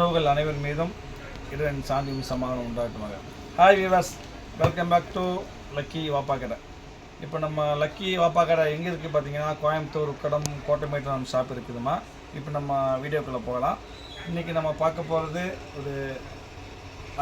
உறவுகள் அனைவர் மீதும் இறைவன் சாந்தியும் சமாதானம் உண்டாட்டுவாங்க hi viewers welcome back to Lucky வாப்பா கடை இப்போ நம்ம லக்கி வாப்பா கடை எங்கே இருக்குது பார்த்தீங்கன்னா கோயம்புத்தூர் கடம் கோட்டமேட்டில் நம்ம ஷாப் இருக்குதுமா. இப்போ நம்ம வீடியோக்குள்ளே போகலாம். இன்றைக்கி நம்ம பார்க்க போகிறது ஒரு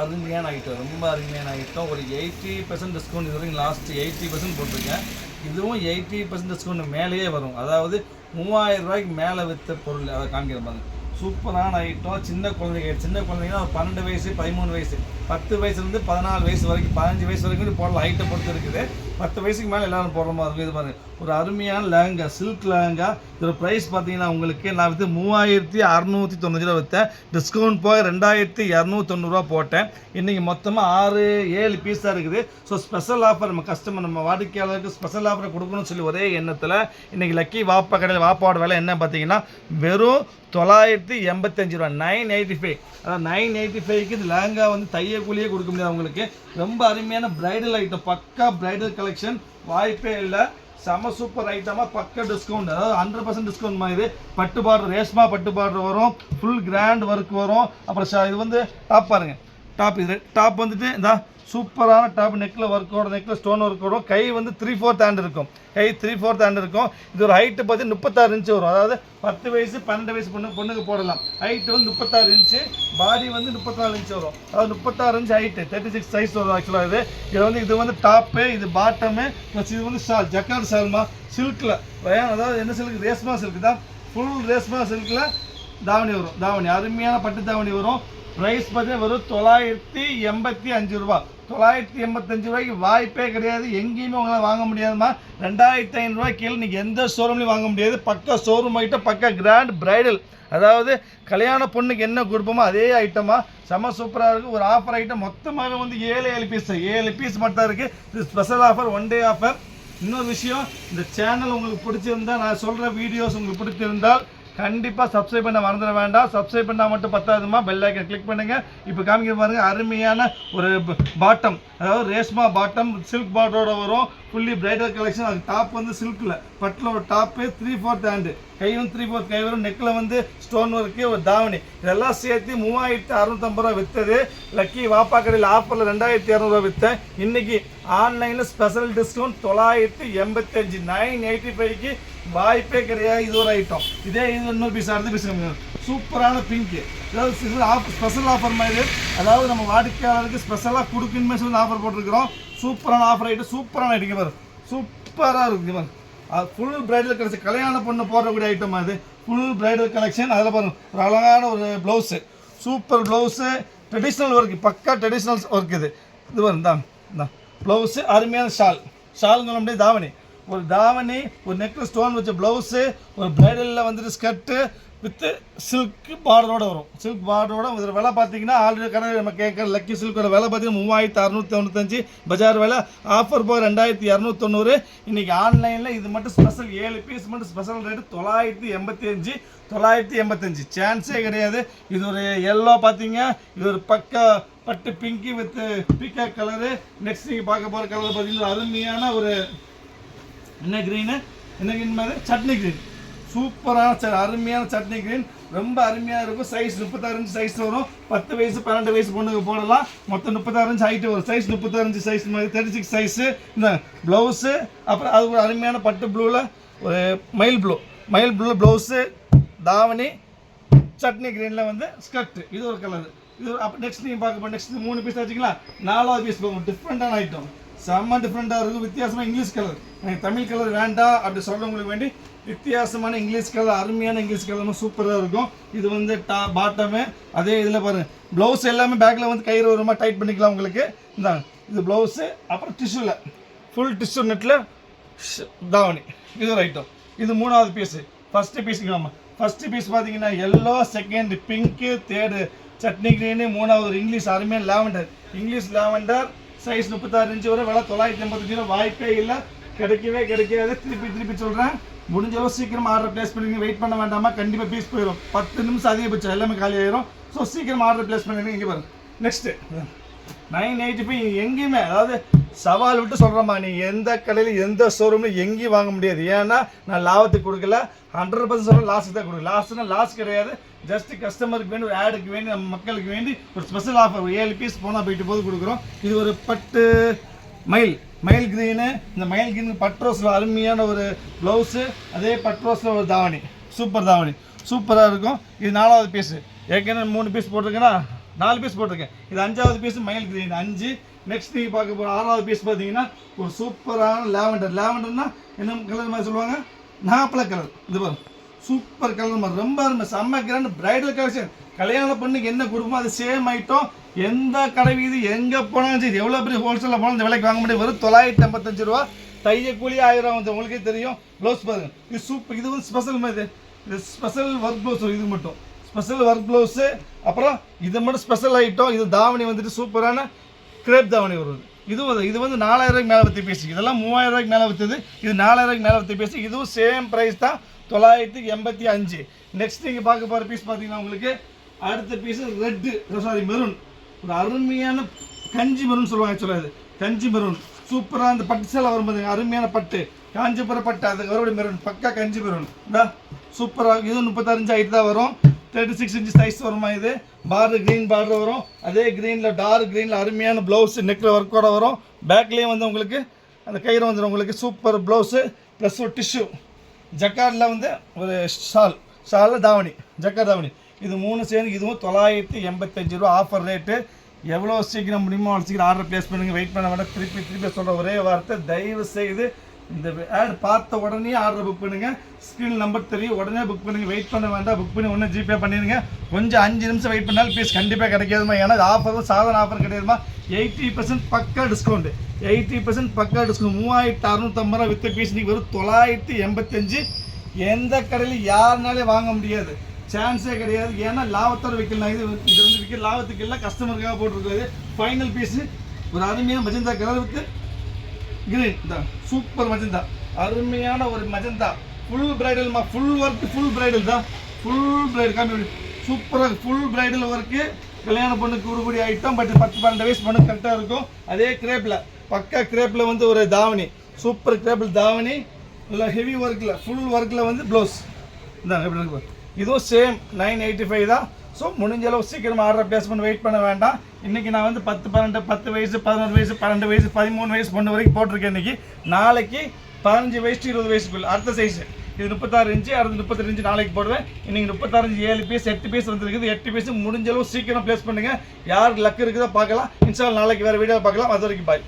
அருமையான ஐட்டம் ரொம்ப அருமையான ஐட்டம் ஒரு எயிட்டி பர்சன்ட் டிஸ்கவுண்ட் இது வரைக்கும் லாஸ்ட் எயிட்டி பர்சன்ட் போட்டிருக்கேன். இதுவும் எயிட்டி பர்சன்ட் டிஸ்கவுண்ட் மேலேயே வரும். அதாவது மூவாயிரம் ரூபாய்க்கு மேலே விற்ற பொருள் அதை காமிக்கிற மாதிரி சூப்பரான ஐட்டம் சின்ன குழந்தைங்க சின்ன குழந்தைங்கன்னா பன்னெண்டு வயசு பதிமூணு வயசு. பத்து வயசுலேருந்து பதினாலு வயசு வரைக்கும் பதினஞ்சு வயசு வரைக்கும் போடலாம். ஹைட்டை பொறுத்து இருக்குது. பத்து வயசுக்கு மேலே எல்லாரும் போடுற மாதிரி இருக்கும் இது பாருங்க ஒரு அருமையான லேங்கா சில்க் லேங்கா இதோட ப்ரைஸ் பார்த்தீங்கன்னா உங்களுக்கு நான் வந்து மூவாயிரத்தி அறநூற்றி தொண்ணூறு ரூபா விற்றேன் டிஸ்கவுண்ட் போக ரெண்டாயிரத்தி இரநூத்தொண்ணூறுவா போட்டேன். இன்றைக்கி மொத்தமாக ஆறு ஏழு பீஸாக இருக்குது. ஸோ ஸ்பெஷல் ஆஃபர் நம்ம கஸ்டமர் நம்ம வாடிக்கையாளருக்கு ஸ்பெஷல் ஆஃபர் கொடுக்கணும்னு சொல்லி ஒரே எண்ணத்தில் இன்றைக்கி லக்கி வாப்பா கடையில் வாப்பாவோட விலை என்ன பார்த்தீங்கன்னா வெறும் தொள்ளாயிரத்தி எண்பத்தஞ்சு ரூபா நைன் எயிட்டி ஃபைவ். அதாவது நைன் எயிட்டி ஃபைவ்க்கு இது லேங்கா வந்து தைய கூலியே கொடுக்க முடியாது உங்களுக்கு ரொம்ப அருமையான ப்ரைடல் ஐட்டம் பக்கா ப்ரைடல் கலெக்ஷன் வாய்ப்பே இல்லை. செம சூப்பர் ஐட்டமாக பக்க டிஸ்கவுண்ட் அதாவது ஹண்ட்ரட் பர்சன்ட் டிஸ்கவுண்ட் மாதிரி பட்டு பார்டர் ரேஷ்மா பட்டு பார்டர் வரும். ஃபுல் கிராண்ட் ஒர்க் வரும். அப்புறம் இது வந்து டாப் பாருங்க. டாப் இது. டாப் வந்துட்டு இந்த சூப்பரான டாப் நெக்கில் ஒர்க்கோட நெக்கில் ஸ்டோன் ஒர்க்கோடும் கை வந்து த்ரீ ஃபோர்த் ஹேண்ட் இருக்கும். கை த்ரீ ஃபோர்த் ஹேண்ட் இருக்கும். இது ஒரு ஹைட்டு பார்த்து முப்பத்தாறு இன்ச்சு வரும். அதாவது பத்து வயசு பன்னெண்டு வயசு பொண்ணு பொண்ணுக்கு போடலாம். ஹைட்டு வந்து முப்பத்தாறு இன்ச்சு பாடி வந்து முப்பத்தாறு இன்ச்சு வரும். அதாவது முப்பத்தாறு inch height thirty six size வரும் ஆக்சுவலாக இது. இது வந்து இது வந்து டாப்பு இது பாட்டமு ப்ளஸ் இது வந்து ஷால் ஜக்கார்ட் ஷால்மா சில்கில் அதாவது என்ன சில்க் ரேஸ்மா சில்க் தான். ஃபுல் ரேஸ்மா சில்கில் தாவணி வரும். தாவணி அருமையான பட்டு தாவணி வரும். ப்ரைஸ் பார்த்தீங்கன்னா வெறும் தொள்ளாயிரத்தி எண்பத்தி அஞ்சு ரூபா. தொள்ளாயிரத்தி எண்பத்தஞ்சு ரூபாய்க்கு வாய்ப்பே கிடையாது. எங்கேயுமே உங்களால் வாங்க முடியாதுமா ரெண்டாயிரத்தி ஐநூறுரூவா கீழே நீங்கள் எந்த ஷோரூம்லையும் வாங்க முடியாது. பக்கா ஷோரூம் ஐட்டம் பக்கா கிராண்ட் பிரைடல் அதாவது கல்யாண பொண்ணுக்கு என்ன கொடுப்போமோ அதே ஐட்டமாக செம சூப்பராக இருக்குது ஒரு ஆஃபர் ஐட்டம் மொத்தமாகவே வந்து ஏழு ஏழு பீஸ் ஏழு பீஸ் மட்டும் இருக்குது இது special offer one day offer இன்னொரு விஷயம் இந்த சேனல் உங்களுக்கு பிடிச்சிருந்தால் நான் சொல்கிற வீடியோஸ் உங்களுக்கு பிடிச்சிருந்தால் கண்டிப்பாக சப்ஸ்கிரைப் பண்ண மறந்துட வேண்டாம். சப்ஸ்கிரைப் பண்ணால் மட்டும் பத்தாதுமா? பெல் ஐக்கன் கிளிக் பண்ணுங்கள் இப்போ காமிக்க பாருங்கள் அருமையான ஒரு பாட்டம் அதாவது ரேஷ்மா பாட்டம் சில்க் பாட்டோட வரும். ஃபுல்லி பிரைடல் கலெக்ஷன் அது டாப் வந்து சில்கில் பட்டில் ஒரு டாப்பு த்ரீ ஃபோர்த் ஹேண்டு கையும் த்ரீ ஃபோர்த் கை வரும். நெக்கில் வந்து ஸ்டோன் ஒர்க்கு ஒரு தாவணி. இதெல்லாம் சேர்த்து மூவாயிரத்து அறுநூத்தம்பது ரூபா விற்றது லக்கி வாப்பா கடையில் ஆஃபரில் ரெண்டாயிரத்தி இரநூறுவா விற்றேன் இன்றைக்கி ஆன்லைனில் ஸ்பெஷல் டிஸ்கவுண்ட் தொள்ளாயிரத்தி எண்பத்தஞ்சு. நைன் எயிட்டி ஃபைவ்க்கு வாய்ப்பே கிடையாது. இது ஒரு ஐட்டம் இதே இது இன்னொரு பீஸ் அடுத்த பீஸ் சூப்பரான பிங்க்கு அதாவது இது ஆஃப் ஸ்பெஷல் ஆஃபர் மாதிரி. அதாவது நம்ம வாடிக்கையாளருக்கு ஸ்பெஷலாக கொடுக்கணுமே சொல்லி ஆஃபர் போட்டிருக்கிறோம். சூப்பரான ஆஃபர் ஐட்டம் சூப்பரான ஐட்டம் பாரு. சூப்பராக இருக்குது பாரு. ஃபுல் பிரைடல் கலெக்ஷன் கல்யாண பொண்ணு போடக்கூடிய ஐட்டம் அது. ஃபுல் பிரைடல் கலெக்ஷன் அதில் பாருங்க ஒரு அழகான ஒரு blouse super blouse traditional work பக்கா ட்ரெடிஷ்னல் ஒர்க் இது. இது வரும் தான் தான் ப்ளவுஸு அருமையான ஷால் ஷால்ங்கிற முடியாது தாவணி. ஒரு தாவணி ஒரு நெக்கு ஸ்டோன் வச்ச ப்ளவுஸு ஒரு பிரைடலில் வந்துட்டு ஸ்கர்ட்டு வித்து சில்க் பார்டரோட வரும். சில்க் பார்டரோட இதில் விலை பார்த்தீங்கன்னா ஆல்ரெடி கடை நம்ம கேட்குற லக்கி சில்கோட விலை பார்த்தீங்கன்னா மூவாயிரத்து அறுநூத்தி தொண்ணூத்தஞ்சு. பஜார் விலை ஆஃபர் போக ரெண்டாயிரத்தி இரநூத்தொண்ணூறு. இன்றைக்கி ஆன்லைனில் இது மட்டும் ஸ்பெஷல் ஏழு பீஸ் மட்டும் ஸ்பெஷல் ரேட்டு தொள்ளாயிரத்தி எண்பத்தி அஞ்சு தொள்ளாயிரத்தி எண்பத்தஞ்சு. சான்ஸே கிடையாது. இது ஒரு எல்லோ பார்த்தீங்க. இது ஒரு பக்கா பட்டு பிங்கி வித் பீக்கா கலரு நெக்ஸ்ட் நீங்கள் பார்க்க போகிற கலர் பார்த்தீங்கன்னா அருமையான ஒரு என்ன க்ரீனு என்ன க்ரீன் மாதிரி? சட்னி க்ரீன் சூப்பரான ச அருமையான சட்னி க்ரீன் ரொம்ப அருமையாக இருக்கும். சைஸ் முப்பத்தாறு சைஸ் வரும். பத்து வயசு பன்னெண்டு வயசு பொண்ணுக்கு போடலாம். மொத்தம் முப்பத்தாறு ஹைட்டு வரும். சைஸ் முப்பத்தாறு சைஸ் மாதிரி. தேர்ட்டி சிக்ஸ் சைஸு இந்த ப்ளவுஸு அப்புறம் அது ஒரு அருமையான பட்டு ப்ளூவில் ஒரு மயில் ப்ளூ மயில் ப்ளூ ப்ளவுஸு தாவணி சட்னி க்ரீனில் வந்து ஸ்கர்ட்டு இது ஒரு கலர் இது அப்போ நெக்ஸ்ட் நீங்கள் பார்க்க நெக்ஸ்ட் மூணு பீஸ் வச்சுக்கலாம். நாலாவது பீஸ் போகும். டிஃப்ரெண்ட்டான ஐட்டம் செம்ம டிஃப்ரெண்ட்டாக இருக்கும் வித்தியாசமாக இங்கிலீஷ் கலர் எனக்கு தமிழ் கலர் வேண்டாம் அப்படி சொல்கிறவங்களுக்கு வேண்டி வித்தியாசமான இங்கிலீஷ் கலர் அருமையான இங்கிலீஷ் கலர் சூப்பராக இருக்கும். இது வந்து டா பாட்டமு அதே இதில் பாருங்கள் ப்ளவுஸ் எல்லாமே பேக்கில் வந்து கயிறு வருமா டைட் பண்ணிக்கலாம் உங்களுக்கு. இந்தாங்க இது ப்ளவுஸு அப்புறம் டிஷ்யூவில் ஃபுல் டிஷ்யூ நெட்டில் தாவணி. இது ஒரு ஐட்டம் இது மூணாவது பீஸு ஃபஸ்ட்டு பீஸுக்கு ஆமாம் ஃபஸ்ட்டு பீஸ் பார்த்தீங்கன்னா yellow second pink third chutney green மூணாவது இங்கிலீஷ் அருமையான லாவெண்டர் இங்கிலீஷ் லாவெண்டர் சைஸ் முப்பத்தாறு இன்ச்சு வரும் விலை தொள்ளாயிரத்தி எண்பத்தஞ்சு ரூபா வாய்ப்பே இல்லை. கிடைக்கவே கிடைக்காது. திருப்பி திருப்பி சொல்கிறேன் முடிஞ்ச அளவு சீக்கிரம் ஆர்டர் ப்ளேஸ் பண்ணுங்க வெயிட் பண்ண வேண்டாமா? கண்டிப்பாக பீஸ் போயிடும் பத்து நிமிஷம் அதிகபட்சம். எல்லாமே காலி ஆயிரும். ஸோ சீக்கிரம் ஆர்டர் ப்ளேஸ் பண்ணிடுங்க. இங்கே பாருங்க. நெக்ஸ்ட்டு நைன் எயிட்டி ஃபைவ் எங்கேயுமே அதாவது சவால் விட்டு சொல்கிறேம்மா நீ எந்த கடையில் எந்த ஷோரூம்ல எங்கேயும் வாங்க முடியாது. ஏன்னா நான் லாபத்துக்கு கொடுக்கல. ஹண்ட்ரட் பர்சன்ட் சொல்கிறேன் லாஸ்க்கு தான் கொடுக்கல. லாஸ்ட்னா லாஸ் கிடையாது. ஜஸ்ட் கஸ்டமருக்கு வேண்டி ஒரு ஆடுக்கு வேண்டி நம்ம மக்களுக்கு வேண்டி ஒரு ஸ்பெஷல் ஆஃபர் ஒரு ஏழு பீஸ் போனால் போயிட்டு போது கொடுக்குறோம். இது ஒரு பட்டு மயில். மயில் கிரீனு இந்த மயில் கிரீன் பட்ரோஸில் அருமையான ஒரு ப்ளவுஸு அதே பட்ரோஸில் ஒரு தாவணி. சூப்பர் தாவணி. சூப்பராக இருக்கும். இது நாலாவது பீஸு ஏற்கனவே மூணு பீஸ் போட்டிருக்கேன்னா நாலு பீஸ் போட்டிருக்கேன். இது அஞ்சாவது பீஸ் மயில் கிரீன் அஞ்சு. நெக்ஸ்ட் நீங்கள் பார்க்க போகிற ஆறாவது பீஸ் பார்த்தீங்கன்னா ஒரு சூப்பரான லேவண்டர் லேவண்டர்னா என்ன கலர் மாதிரி சொல்லுவாங்க? நாப்பல கலர் இது பாருங்க. சூப்பர் கலர் மாதிரி ரொம்ப அருமை. செம்ம கிராண்ட் பிரைடல் கலெக்ஷன் கல்யாண பொண்ணுக்கு என்ன கொடுக்குமோ அது சேம் ஐட்டம் எந்த கடை வீதி எங்கே போனாலும் சரி எவ்வளோ பெரிய ஹோல்சேலில் போனாலும் இந்த விலைக்கு வாங்க முடியும் வெறும் தொள்ளாயிரத்தி ஐம்பத்தஞ்சு ரூபா. தைய கூலி ஆயிரம் வந்து உங்களுக்கே தெரியும். ப்ளவுஸ் பாருங்க. இது சூப்பர் இது வந்து ஸ்பெஷல் மாதிரி. இது ஸ்பெஷல் ஒர்க் ப்ளவுஸ் இது மட்டும். ஸ்பெஷல் ஒர்க் ப்ளவுஸு அப்புறம் இது மட்டும் ஸ்பெஷல் ஐட்டம் இது தாவணி வந்துட்டு சூப்பரான கிரேப் தாவணி வருது இதுவும் இது வந்து நாலாயிரம் ரூபாய்க்கு மேலே பற்றி பேசி இதெல்லாம் மூவாயிரம் ரூபாய்க்கு மேலே விற்றுது இது நாலாயிரம் ரூபாய்க்கு மேலே பற்றி பேசி இதுவும் சேம் ப்ரைஸ் தான் தொள்ளாயிரத்தி எண்பத்தி அஞ்சு. நெக்ஸ்ட் நீங்கள் பார்க்க போகிற பீஸ் பார்த்தீங்கன்னா உங்களுக்கு அடுத்த பீஸு ரெட்டு சாரி மெரூன் ஒரு அருமையான கஞ்சி மெரூன் சொல்லுவாங்க சொல்லாது கஞ்சி மெரூன் சூப்பராக அந்த பட்டு சேலை வரும் பாருங்க அருமையான பட்டு. காஞ்சிபுரம் பட்டு அதுக்கு வரக்கூடிய மெரூன் பக்கா கஞ்சி மெரூன் சூப்பராக இது முப்பத்தஞ்சு ஹைட் தான் வரும். தேர்ட்டி சிக்ஸ் இன்ச் சைஸ் வருமா இது? பார்டர் க்ரீன் பார்டர் வரும். அதே க்ரீனில் டார்க் க்ரீனில் அருமையான ப்ளவுஸ் நெக்கில் ஒர்க்கோட வரும். பேக்லேயும் வந்து உங்களுக்கு அந்த கயிறு வந்துடும் உங்களுக்கு. சூப்பர் ப்ளவுஸு ப்ளஸ் ஒரு டிஷ்யூ ஜக்கார்டில் வந்து ஒரு ஷால் ஷாலில் தாவணி. ஜக்கார் தாவணி. இது மூணு சேர்ந்து இதுவும் தொள்ளாயிரத்தி எண்பத்தஞ்சு ரூபா ஆஃபர் ரேட்டு எவ்வளோ சீக்கிரம் முடியுமோ அவ்வளோ சீக்கிரம் ஆர்டர் ப்ளேஸ் பண்ணுங்கள் வெயிட் பண்ண வேண்டாம். திருப்பி திருப்பி சொல்கிற ஒரே வார்த்தை தயவு செய்து இந்த ஆட் பார்த்த உடனே ஆர்டர் புக் பண்ணுங்கள் ஸ்க்ரீன் நம்பர் தெரியும். உடனே புக் பண்ணுங்கள் வெயிட் பண்ண வேண்டாம். புக் பண்ணி உடனே ஜிபே பண்ணிடுங்க கொஞ்சம் அஞ்சு நிமிஷம் வெயிட் பண்ணாலும் பீஸ் கண்டிப்பாக கிடைக்காதுமா. ஏன்னா ஆஃபரும் சாதாரண ஆஃபர் கிடையாதுமா. எயிட்டி பர்சன்ட் பக்கா டிஸ்கவுண்ட் எயிட்டி பர்சன்ட் பக்கா டிஸ்கவுண்ட் மூவாயிரத்து அறுநூத்தம்பது ரூபா வித்த பீஸ் நீங்கள் வெறும் தொள்ளாயிரத்தி எண்பத்தஞ்சு. எந்த கடையில் யாருனாலே வாங்க முடியாது. சான்ஸே கிடையாது. ஏன்னா லாபத்தோட விற்கலாம் இது இது வந்து விற்க லாபத்துக்கு இல்லை கஸ்டமருக்காக போட்டிருக்காது ஃபைனல் பீஸு ஒரு அருமையான மஜந்தா கலர் வித்து கிரீன் இந்த சூப்பர் மஜந்தா அருமையான ஒரு மஜந்தா ஃபுல் பிரைடல்மா ஃபுல் ஒர்க் ஃபுல் பிரைடல் தான். ஃபுல் பிரைடல் காமி சூப்பராக ஃபுல் பிரைடல் ஒர்க்கு கல்யாண பொண்ணுக்கு உருக்கூடிய ஐட்டம் பட் பத்து பன்னெண்டு வயசு பொண்ணு கரெக்டாக இருக்கும். அதே கிரேப்பில் பக்கா கிரேப்பில் வந்து ஒரு தாவணி. சூப்பர் கிரேப்பில் தாவணி. இல்லை ஹெவி ஒர்க்கில் ஃபுல் ஒர்க்கில் வந்து ப்ளவுஸ் இந்தாங்க எப்படி இருக்கு இதுவும் சேம் நைன் எயிட்டி ஃபைவ் தான் ஸோ முடிஞ்சளவு சீக்கிரமாக ஆர்டர் பிளேஸ் பண்ணி வெயிட் பண்ண வேண்டாம். இன்றைக்கி நான் வந்து பத்து பன்னெண்டு பத்து வயசு பதினொரு வயசு பன்னெண்டு வயசு பதிமூணு வயசு பொண்ணு வரைக்கும் போட்டிருக்கேன் இன்றைக்கி நாளைக்கு பதினஞ்சு வயசு இருபது வயசுக்குள்ள அடுத்த சைஸு இது முப்பத்தாறு இன்ச்சு அடுத்து முப்பத்தஞ்சு இன்ச்சு நாளைக்கு போடுவேன். இன்றைக்கி முப்பத்தாறு ஏழு பீஸ் எட்டு பீஸ் வந்துருக்குது. எட்டு பீஸ் முடிஞ்சளவு சீக்கிரம் ப்ளேஸ் பண்ணுங்கள் யார் லக் இருக்குதோ பார்க்கலாம். இன்ஸ்டால் நாளைக்கு வேறு வீடியோ பார்க்கலாம். அது வரைக்கும் பாய்